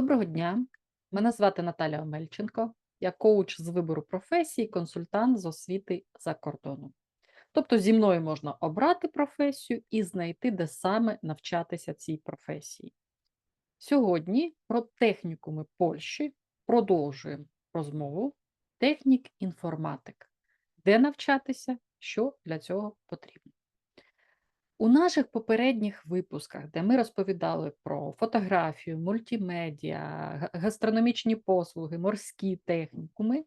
Доброго дня. Мене звати Наталя Омельченко. Я коуч з вибору професії, консультант з освіти за кордоном. Тобто зі мною можна обрати професію і знайти, де саме навчатися цій професії. Сьогодні про технікуми Польщі продовжуємо розмову технік інформатик, де навчатися, що для цього потрібно. У наших попередніх випусках, де ми розповідали про фотографію, мультимедіа, гастрономічні послуги, морські технікуми,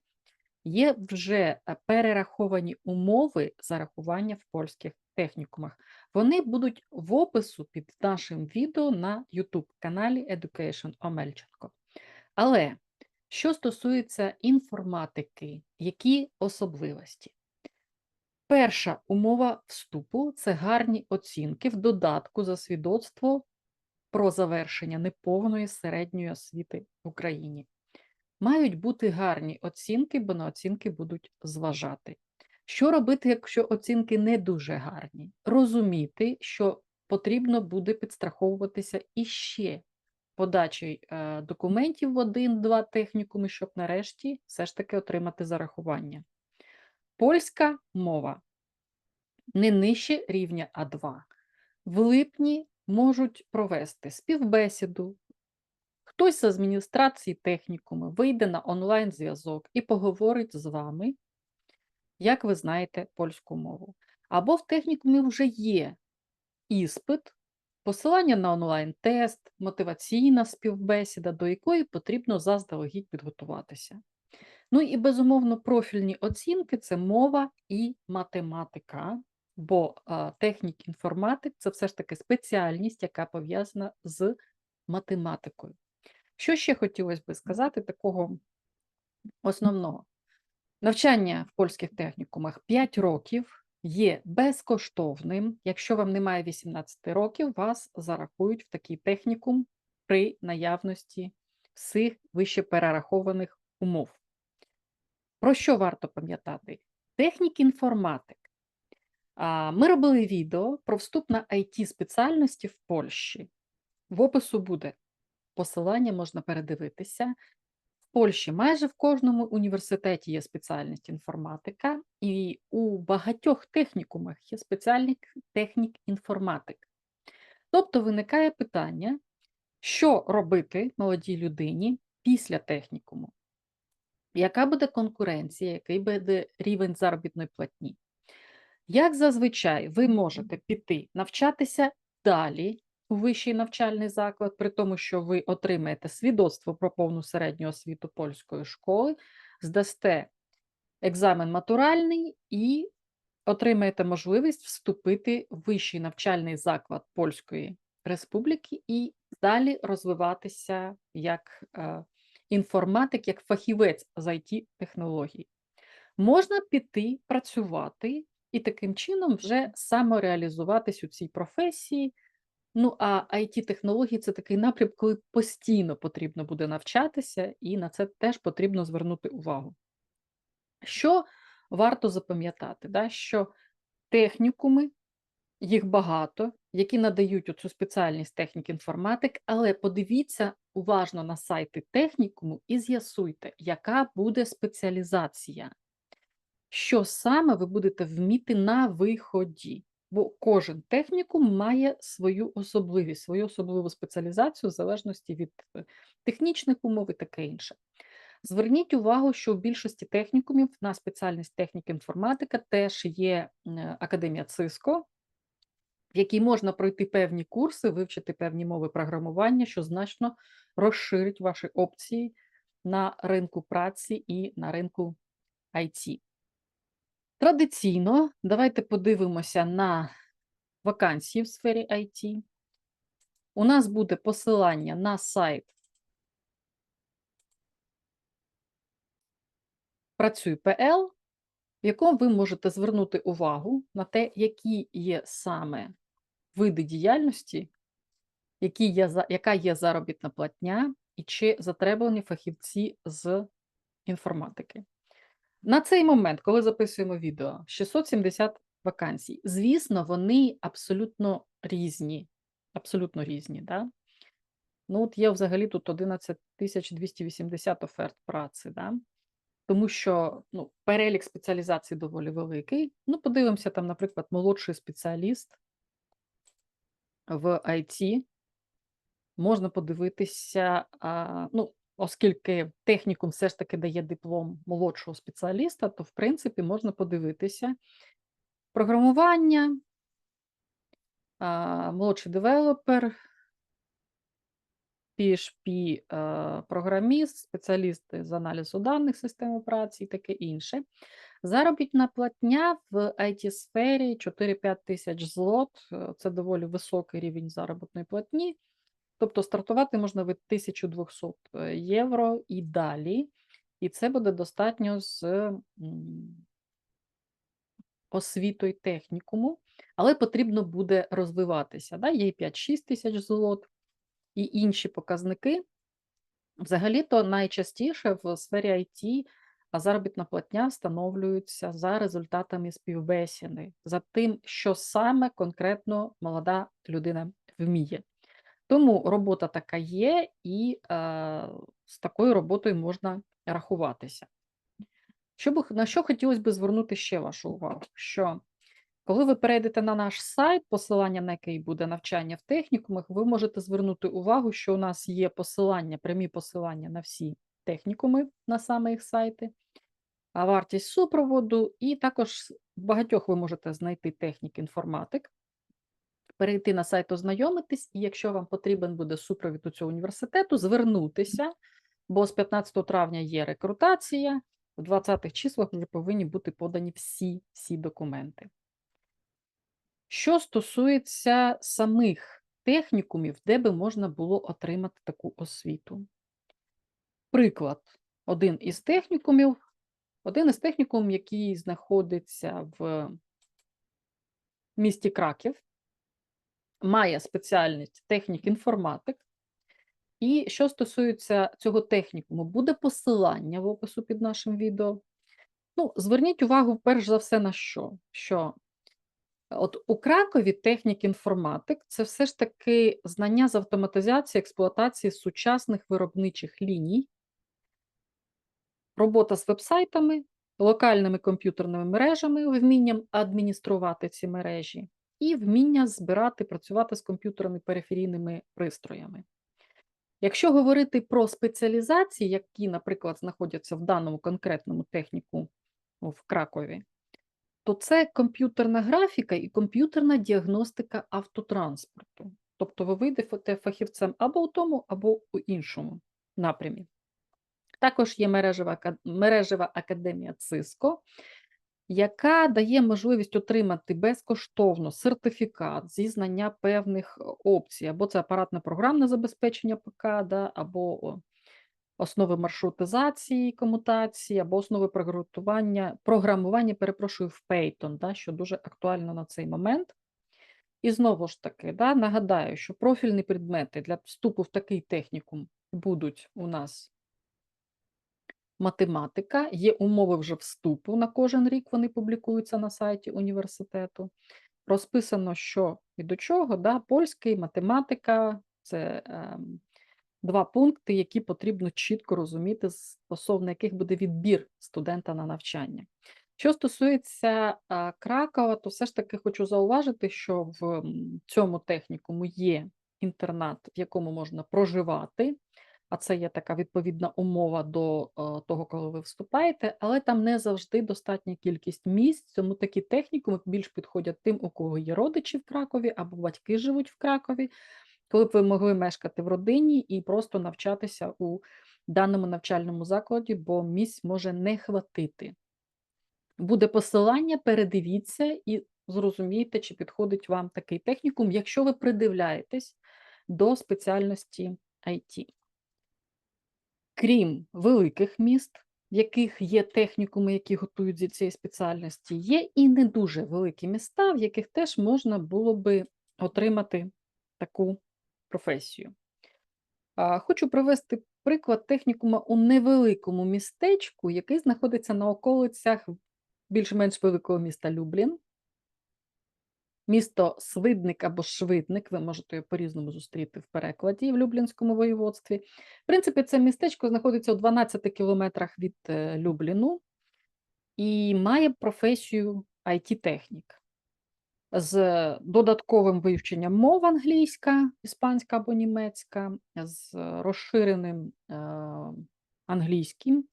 є вже е, перераховані умови зарахування в польських технікумах. Вони будуть в опису під нашим відео на YouTube каналі Education Омельченко. Але що стосується інформатики, які особливості? Перша умова вступу це гарні оцінки в додатку за свідоцтво про завершення неповної середньої освіти в Україні. Мають бути гарні оцінки, бо на оцінки будуть зважати. Що робити, якщо оцінки не дуже гарні? Розуміти, що потрібно буде підстраховуватися іще подачею е, документів в один-два технікуми, щоб нарешті все ж таки отримати зарахування. Польська мова не нижче рівня А2. В липні можуть провести співбесіду. Хтось з адміністрації технікуму вийде на онлайн-зв'язок і поговорить з вами, як ви знаєте польську мову. Або в технікумі вже є іспит, посилання на онлайн-тест, мотиваційна співбесіда, до якої потрібно заздалегідь підготуватися. Ну і безумовно, профільні оцінки це мова і математика, бо технік інформатик це все ж таки спеціальність, яка пов'язана з математикою. Що ще хотілося би сказати такого основного? Навчання в польських технікумах 5 років є безкоштовним. Якщо вам немає 18 років, вас зарахують в такий технікум при наявності всіх вище перерахованих умов. Про що варто пам'ятати? Технік інформатик. Ми робили відео про вступ на it спеціальності в Польщі. В опису буде посилання, можна передивитися. В Польщі майже в кожному університеті є спеціальність інформатика, і у багатьох технікумах є спеціальний технік інформатик. Тобто виникає питання, що робити молодій людині після технікуму? Яка буде конкуренція, який буде рівень заробітної платні? Як зазвичай ви можете піти навчатися далі у вищий навчальний заклад, при тому, що ви отримаєте свідоцтво про повну середню освіту польської школи, здасте екзамен матуральний і отримаєте можливість вступити в вищий навчальний заклад Польської Республіки і далі розвиватися як е, інформатик, як фахівець з it технологій. Можна піти працювати і таким чином вже самореалізуватись у цій професії. Ну, а it технології це такий напрям, коли постійно потрібно буде навчатися, і на це теж потрібно звернути увагу. Що варто запам'ятати? Да? Що технікуми, їх багато, які надають оцю спеціальність технік інформатик, але подивіться уважно на сайти технікуму і з'ясуйте, яка буде спеціалізація, що саме ви будете вміти на виході. Бо кожен технікум має свою особливість, свою особливу спеціалізацію в залежності від е, технічних умов і таке інше. Зверніть увагу, що в більшості технікумів на спеціальність техніки інформатика теж є е, академія ЦИСКО, в якій можна пройти певні курси, вивчити певні мови програмування, що значно розширить ваші опції на ринку праці і на ринку IT. Традиційно, давайте подивимося на вакансії в сфері IT. У нас буде посилання на сайт Працюй.пл, в якому ви можете звернути увагу на те, які є саме види діяльності, які є, яка є заробітна платня і чи затребувані фахівці з інформатики. На цей момент, коли записуємо відео, 670 вакансій. Звісно, вони абсолютно різні. Абсолютно різні. Да? Ну, от є взагалі тут 11 280 оферт праці, да? тому що ну, перелік спеціалізацій доволі великий. Ну, подивимося, там, наприклад, молодший спеціаліст в IT. Можна подивитися, ну, оскільки технікум все ж таки дає диплом молодшого спеціаліста, то в принципі можна подивитися програмування, молодший девелопер, PHP е, програміст, спеціалісти з аналізу даних систем операцій, таке інше. Заробітна платня в IT-сфері 4-5 тисяч злот. е, Це доволі високий рівень заробітної платні. Тобто стартувати можна від 1200 е, євро і далі. І це буде достатньо з освітою технікуму, але потрібно буде розвиватися. Да? Є 5-6 тисяч злот і інші показники. Взагалі-то найчастіше в сфері IT заробітна платня встановлюється за результатами співбесіди, за тим, що саме конкретно молода людина вміє. Тому робота така є, і е, з такою роботою можна рахуватися. Що б, на що хотілося б звернути ще вашу увагу? Що коли ви перейдете на наш сайт, посилання на який буде навчання в технікумах, ви можете звернути увагу, що у нас є посилання, прямі посилання на всі технікуми на саме їх сайти, а вартість супроводу, і також багатьох ви можете знайти технік інформатик, перейти на сайт, ознайомитись, і якщо вам потрібен буде супровід у цього університету, звернутися, бо з 15 травня є рекрутація, в 20-х числах вже повинні бути подані всі, всі документи. Що стосується самих технікумів, де би можна було отримати таку освіту. Приклад, один із технікумів, один із технікумів, який знаходиться в місті Краків, має спеціальність технік-інформатик. І що стосується цього технікуму, буде посилання в опису під нашим відео. Ну, зверніть увагу, перш за все, на що? Що От у Кракові технік інформатик це все ж таки знання з автоматизації, експлуатації сучасних виробничих ліній, робота з вебсайтами, локальними комп'ютерними мережами, вмінням адмініструвати ці мережі, і вміння збирати, працювати з комп'ютерами периферійними пристроями. Якщо говорити про спеціалізації, які, наприклад, знаходяться в даному конкретному техніку в Кракові, то це комп'ютерна графіка і комп'ютерна діагностика автотранспорту. Тобто ви вийдете фахівцем або у тому, або у іншому напрямі. Також є мережева, мережева академія Cisco, яка дає можливість отримати безкоштовно сертифікат зі знання певних опцій, або це апаратне програмне забезпечення ПК, да, або основи маршрутизації, комутації або основи програмування, програмування, перепрошую, в Python, да, що дуже актуально на цей момент. І знову ж таки, да, нагадаю, що профільні предмети для вступу в такий технікум будуть у нас математика, є умови вже вступу на кожен рік, вони публікуються на сайті університету. Розписано, що і до чого, да, польський, математика, це. Е, два пункти, які потрібно чітко розуміти, стосовно яких буде відбір студента на навчання. Що стосується Кракова, то все ж таки хочу зауважити, що в цьому технікуму є інтернат, в якому можна проживати, а це є така відповідна умова до того, коли ви вступаєте, але там не завжди достатня кількість місць, тому такі технікуми більш підходять тим, у кого є родичі в Кракові або батьки живуть в Кракові коли б ви могли мешкати в родині і просто навчатися у даному навчальному закладі, бо місць може не хватити. Буде посилання, передивіться і зрозумійте, чи підходить вам такий технікум, якщо ви придивляєтесь до спеціальності IT. Крім великих міст, в яких є технікуми, які готують зі цієї спеціальності, є і не дуже великі міста, в яких теж можна було би отримати таку професію. Хочу привести приклад технікума у невеликому містечку, який знаходиться на околицях більш-менш великого міста Люблін. Місто Свидник або Швидник, ви можете його по-різному зустріти в перекладі в Люблінському воєводстві. В принципі, це містечко знаходиться у 12 кілометрах від е, Любліну і має професію IT-технік з додатковим вивченням мов англійська, іспанська або німецька, з розширеним е, англійським.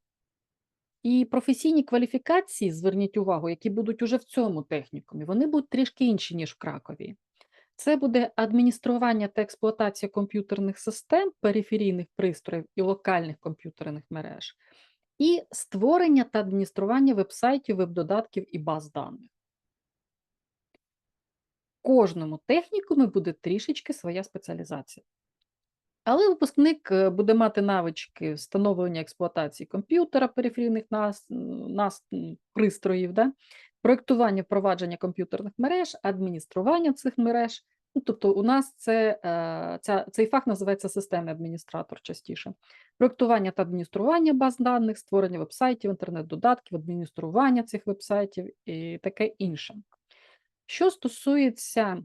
І професійні кваліфікації, зверніть увагу, які будуть уже в цьому технікумі, вони будуть трішки інші, ніж в Кракові. Це буде адміністрування та експлуатація комп'ютерних систем, периферійних пристроїв і локальних комп'ютерних мереж, і створення та адміністрування веб-сайтів, веб-додатків і баз даних. Кожному технікумі буде трішечки своя спеціалізація. Але випускник е, буде мати навички встановлення експлуатації комп'ютера, периферійних нас, нас, пристроїв, да? проєктування впровадження комп'ютерних мереж, адміністрування цих мереж. Ну, тобто, у нас це, е, ця, цей фах називається системний адміністратор частіше. Проєктування та адміністрування баз даних, створення вебсайтів, інтернет-додатків, адміністрування цих вебсайтів і таке інше. Що стосується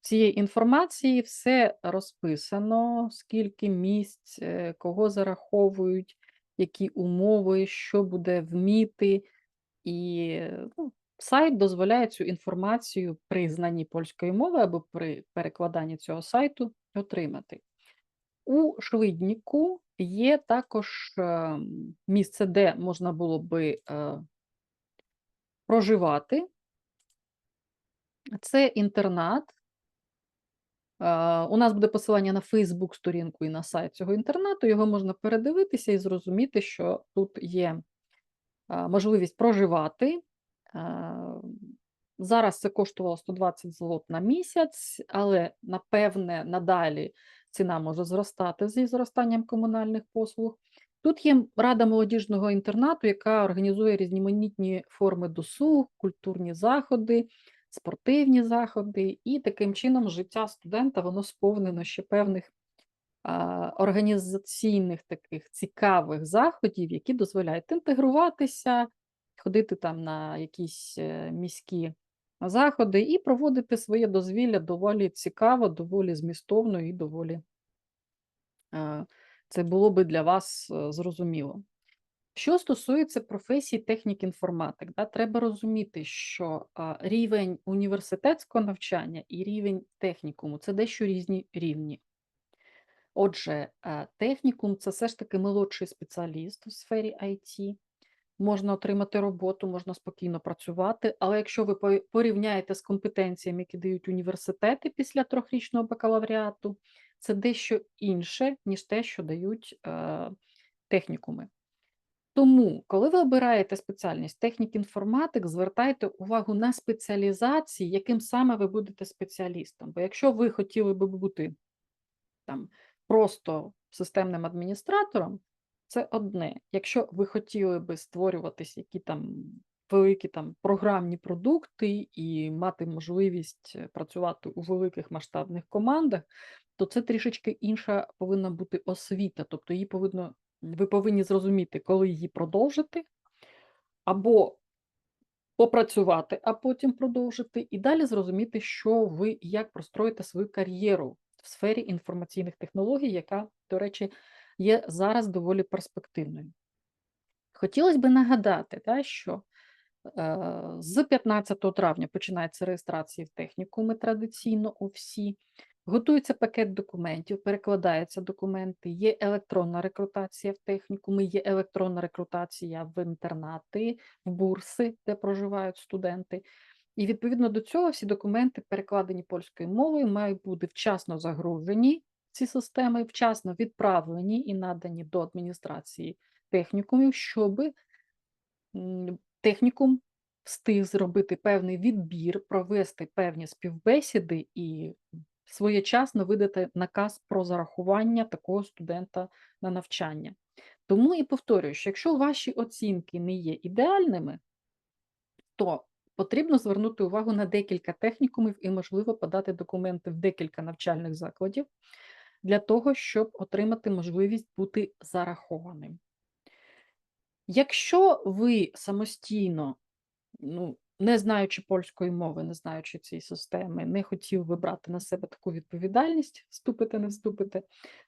цієї інформації, все розписано, скільки місць, е, кого зараховують, які умови, що буде вміти. І ну, сайт дозволяє цю інформацію при знанні польської мови або при перекладанні цього сайту отримати. У Швидніку є також е, місце, де можна було би е, проживати. Це інтернат. У нас буде посилання на Фейсбук сторінку і на сайт цього інтернату. Його можна передивитися і зрозуміти, що тут є можливість проживати. Зараз це коштувало 120 злот на місяць, але напевне надалі ціна може зростати зі зростанням комунальних послуг. Тут є рада молодіжного інтернату, яка організує різноманітні форми досуг, культурні заходи, спортивні заходи, і таким чином життя студента воно сповнено ще певних організаційних таких цікавих заходів, які дозволяють інтегруватися, ходити там на якісь е, міські заходи і проводити своє дозвілля доволі цікаво, доволі змістовно і доволі це було би для вас е, зрозуміло. Що стосується професії технік інформатик, да, треба розуміти, що рівень університетського навчання і рівень технікуму це дещо різні рівні. Отже, а, технікум це все ж таки молодший спеціаліст у сфері IT. Можна отримати роботу, можна спокійно працювати, але якщо ви порівняєте з компетенціями, які дають університети після трьохрічного бакалавріату, це дещо інше, ніж те, що дають е, технікуми. Тому, коли ви обираєте спеціальність технік-інформатик, звертайте увагу на спеціалізації, яким саме ви будете спеціалістом. Бо якщо ви хотіли би бути там просто системним адміністратором, це одне. Якщо ви хотіли би створюватись які там великі там програмні продукти і мати можливість е, працювати у великих масштабних командах, то це трішечки інша повинна бути освіта. Тобто її повинно, ви повинні зрозуміти, коли її продовжити, або попрацювати, а потім продовжити, і далі зрозуміти, що ви і як простроїте свою кар'єру в сфері інформаційних технологій, яка, до речі, є зараз доволі перспективною. Хотілося б нагадати, та, що е, з 15 травня починається реєстрація в технікуми традиційно у всі. Готується пакет документів, перекладаються документи, є електронна рекрутація в технікуми, є електронна рекрутація в інтернати, в бурси, де проживають студенти. І відповідно до цього всі документи, перекладені польською мовою, мають бути вчасно загружені ці системи, вчасно відправлені і надані до адміністрації технікумів, щоб технікум встиг зробити певний відбір, провести певні співбесіди і своєчасно видати наказ про зарахування такого студента на навчання. Тому і повторюю, що якщо ваші оцінки не є ідеальними, то потрібно звернути увагу на декілька технікумів і, можливо, подати документи в декілька навчальних закладів для того, щоб отримати можливість бути зарахованим. Якщо ви самостійно ну, не знаючи польської мови, не знаючи цієї системи, не хотів би брати на себе таку відповідальність, вступити, не вступити,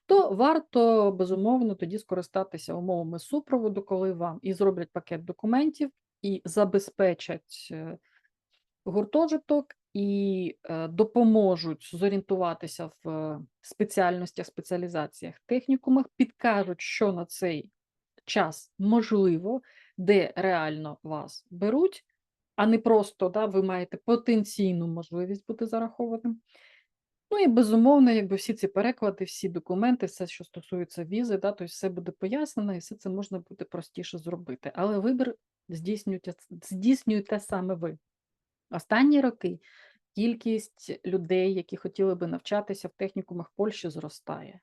то варто безумовно тоді скористатися умовами супроводу, коли вам і зроблять пакет документів, і забезпечать е, гуртожиток, і е, допоможуть зорієнтуватися в е, спеціальностях, спеціалізаціях, технікумах, підкажуть, що на цей час можливо, де реально вас беруть, а не просто да, ви маєте потенційну можливість бути зарахованим. Ну і безумовно, якби всі ці переклади, всі документи, все, що стосується візи, да, тобто все буде пояснено, і все це можна буде простіше зробити. Але вибір здійснюєте, здійснюєте саме ви. Останні роки кількість людей, які хотіли би навчатися в технікумах Польщі, зростає.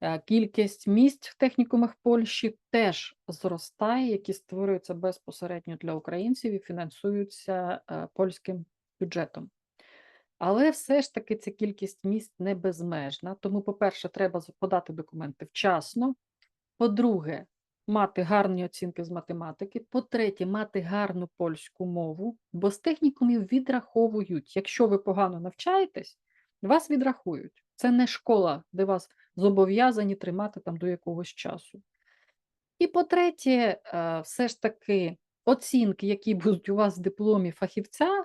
Е, Кількість місць в технікумах Польщі теж зростає, які створюються безпосередньо для українців і фінансуються е, польським бюджетом. Але все ж таки ця кількість місць не безмежна. Тому, по-перше, треба подати документи вчасно. По-друге, мати гарні оцінки з математики. По-третє, мати гарну польську мову, бо з технікумів відраховують. Якщо ви погано навчаєтесь, вас відрахують. Це не школа, де вас зобов'язані тримати там до якогось часу. І по-третє, е, все ж таки оцінки, які будуть у вас в дипломі фахівця,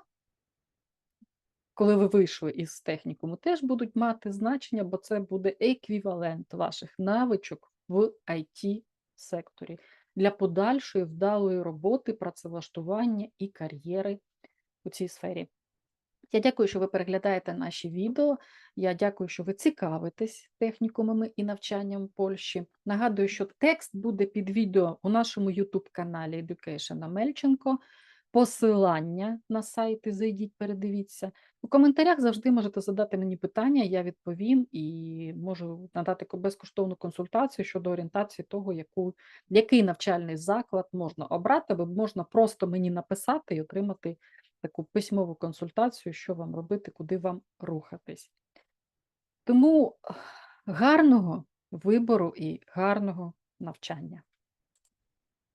коли ви вийшли із технікуму, теж будуть мати значення, бо це буде еквівалент ваших навичок в it секторі для подальшої вдалої роботи, працевлаштування і кар'єри у цій сфері. Я дякую, що ви переглядаєте наші відео. Я дякую, що ви цікавитесь технікумами і навчанням Польщі. Нагадую, що текст буде під відео у нашому YouTube каналі Education Мельченко. Посилання на сайти зайдіть, передивіться. У коментарях завжди можете задати мені питання, я відповім і можу надати безкоштовну консультацію щодо орієнтації того, яку, який навчальний заклад можна обрати, або можна просто мені написати і отримати таку письмову консультацію, що вам робити, куди вам рухатись. Тому гарного вибору і гарного навчання.